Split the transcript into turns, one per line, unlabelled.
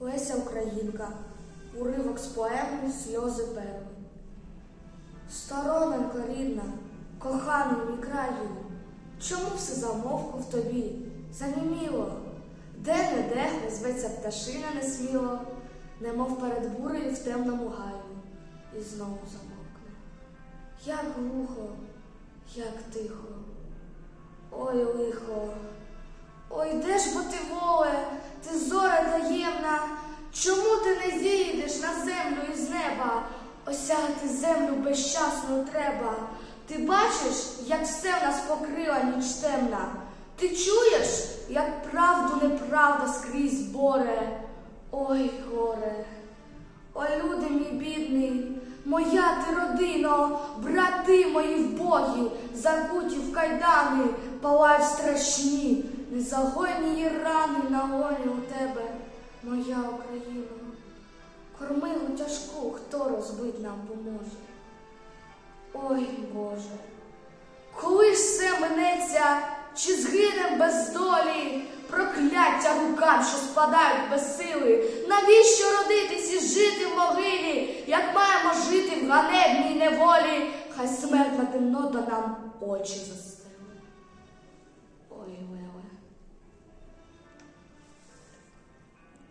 Леся Українка. Уривок з поеми Сльози перли. Стороненько рідна, коханий мій краю, чому все замовкло в тобі? Заніміло, де не де зветься пташина несміло, немов перед бурею в темному гаю, і знову замовкне. Як глухо, як тихо, ой лихо, ой де ж бо ти воле, ти зоря таємна, чому ти не зійдеш на землю із неба? Осягти землю безчасно треба. Ти бачиш, як все в нас покрила ніч темна. Ти чуєш, як правду неправда скрізь боре. Ой, горе. Ой, люди мій бідний, моя ти родино, брати мої вбогі, закуті в кайдани, палають страшні, незагойні рани на гоні у тебе, моя Україна. Тяжку, хто розбить нам поможе. Ой, Боже, коли ж все минеться, чи згинем без долі, прокляття рукам, що спадають без сили, навіщо родитись і жити в могилі, як маємо жити в ганебній неволі, хай смертна темнота нам очі Леле.